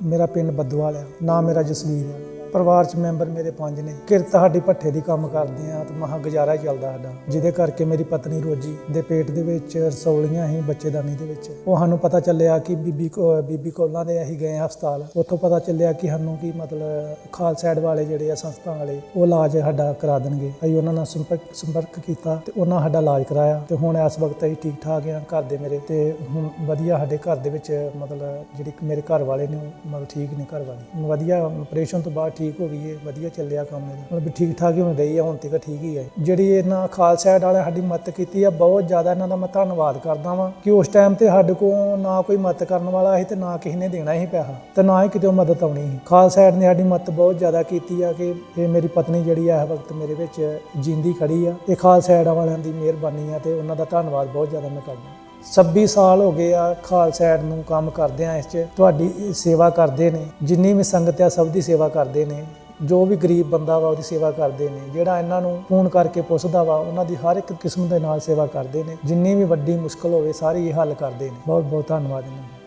ਮੇਰਾ ਪਿੰਡ ਬੱਦੂਵਾਲ ਆ ਨਾਮ ਮੇਰਾ ਜਸਵੀਰ ਆ ਪਰਿਵਾਰ ਚ ਮੈਂਬਰ ਮੇਰੇ ਪੰਜ ਨੇ। ਕਿਰਤ ਸਾਡੀ ਭੱਠੇ ਦੀ ਕੰਮ ਕਰਦੇ ਆ ਤੇ ਮਹਾ ਗੁਜ਼ਾਰਾ ਹੀ ਚੱਲਦਾ ਸਾਡਾ। ਜਿਹਦੇ ਕਰਕੇ ਮੇਰੀ ਪਤਨੀ ਰੋਜੀ ਦੇ ਪੇਟ ਦੇ ਵਿੱਚ ਰਸੌਲੀਆਂ ਸੀ ਬੱਚੇਦਾਨੀ ਦੇ ਵਿੱਚ। ਉਹ ਸਾਨੂੰ ਪਤਾ ਚੱਲਿਆ ਕਿ ਬੀਬੀ ਕੋ ਬੀਬੀ ਕੋਲਾਂ ਦੇ ਅਸੀਂ ਗਏ ਹਸਪਤਾਲ। ਉੱਥੋਂ ਪਤਾ ਚੱਲਿਆ ਕਿ ਸਾਨੂੰ ਕੀ ਮਤਲਬ ਖਾਲਸਾਈਡ ਵਾਲੇ ਜਿਹੜੇ ਆ ਸੰਸਥਾ ਵਾਲੇ, ਉਹ ਇਲਾਜ ਸਾਡਾ ਕਰਾ ਦੇਣਗੇ। ਅਸੀਂ ਉਹਨਾਂ ਨਾਲ ਸੰਪਰਕ ਸੰਪਰਕ ਕੀਤਾ ਤੇ ਉਹਨਾਂ ਸਾਡਾ ਇਲਾਜ ਕਰਾਇਆ ਤੇ ਹੁਣ ਇਸ ਵਕਤ ਅਸੀਂ ਠੀਕ ਠਾਕ ਆ ਘਰ ਦੇ ਮੇਰੇ ਤੇ ਹੁਣ ਵਧੀਆ ਸਾਡੇ ਘਰ ਦੇ ਵਿੱਚ ਮਤਲਬ ਜਿਹੜੀ ਮੇਰੇ ਘਰ ਵਾਲੇ ਨੇ ਉਹ ਮਤਲਬ ਠੀਕ ਨੇ ਘਰ ਵਾਲੇ ਵਧੀਆ ਆਪਰੇਸ਼ਨ ਤੋਂ ਬਾਅਦ ਠੀਕ ਹੋ ਗਈ ਹੈ, ਵਧੀਆ ਚੱਲਿਆ ਕੰਮ ਇਹਦਾ। ਮਤਲਬ ਵੀ ਠੀਕ ਠਾਕ ਹੀ ਹੁਣ ਰਹੀ ਆ, ਹੁਣ ਤੱਕ ਠੀਕ ਹੀ ਹੈ ਜਿਹੜੀ ਇਹਨਾਂ ਖਾਲਸਾ ਐਡ ਵਾਲਿਆਂ ਸਾਡੀ ਮਦਦ ਕੀਤੀ ਆ, ਬਹੁਤ ਜ਼ਿਆਦਾ ਇਹਨਾਂ ਦਾ ਮੈਂ ਧੰਨਵਾਦ ਕਰਦਾ ਵਾਂ ਕਿ ਉਸ ਟਾਈਮ ਤੇ ਸਾਡੇ ਕੋਲ ਨਾ ਕੋਈ ਮਦਦ ਕਰਨ ਵਾਲਾ ਸੀ ਤੇ ਨਾ ਕਿਸੇ ਨੇ ਦੇਣਾ ਸੀ ਪੈਸਾ ਤੇ ਨਾ ਹੀ ਕਿਤੇ ਮਦਦ ਆਉਣੀ ਸੀ। ਖਾਲਸਾ ਐਡ ਨੇ ਸਾਡੀ ਮਦਦ ਬਹੁਤ ਜ਼ਿਆਦਾ ਕੀਤੀ ਆ ਕਿ ਇਹ ਮੇਰੀ ਪਤਨੀ ਜਿਹੜੀ ਆ, ਇਸ ਵਕਤ ਮੇਰੇ ਵਿੱਚ ਜਿੰਦੀ ਖੜੀ ਆ। ਇਹ ਖਾਲਸਾ ਐਡ ਵਾਲਿਆਂ ਦੀ ਮਿਹਰਬਾਨੀ ਆ ਤੇ ਉਹਨਾਂ ਦਾ ਧੰਨਵਾਦ ਬਹੁਤ ਜ਼ਿਆਦਾ ਮੈਂ ਕਰਦਾ। 26 ਸਾਲ ਹੋ ਗਏ ਆ ਖਾਲਸਾ ਐਡ ਨੂੰ ਕੰਮ ਕਰਦਿਆਂ ਇਸ 'ਚ। ਤੁਹਾਡੀ ਸੇਵਾ ਕਰਦੇ ਨੇ, ਜਿੰਨੀ ਵੀ ਸੰਗਤ ਆ ਸਭ ਦੀ ਸੇਵਾ ਕਰਦੇ ਨੇ। ਜੋ ਵੀ ਗਰੀਬ ਬੰਦਾ ਵਾ ਉਹਦੀ ਸੇਵਾ ਕਰਦੇ ਨੇ। ਜਿਹੜਾ ਇਹਨਾਂ ਨੂੰ ਫੋਨ ਕਰਕੇ ਪੁੱਛਦਾ ਵਾ, ਉਹਨਾਂ ਦੀ ਹਰ ਇੱਕ ਕਿਸਮ ਦੇ ਨਾਲ ਸੇਵਾ ਕਰਦੇ ਨੇ। ਜਿੰਨੀ ਵੀ ਵੱਡੀ ਮੁਸ਼ਕਲ ਹੋਵੇ, ਸਾਰੀ ਇਹ ਹੱਲ ਕਰਦੇ ਨੇ। ਬਹੁਤ ਬਹੁਤ ਧੰਨਵਾਦ ਇਹਨਾਂ ਦਾ।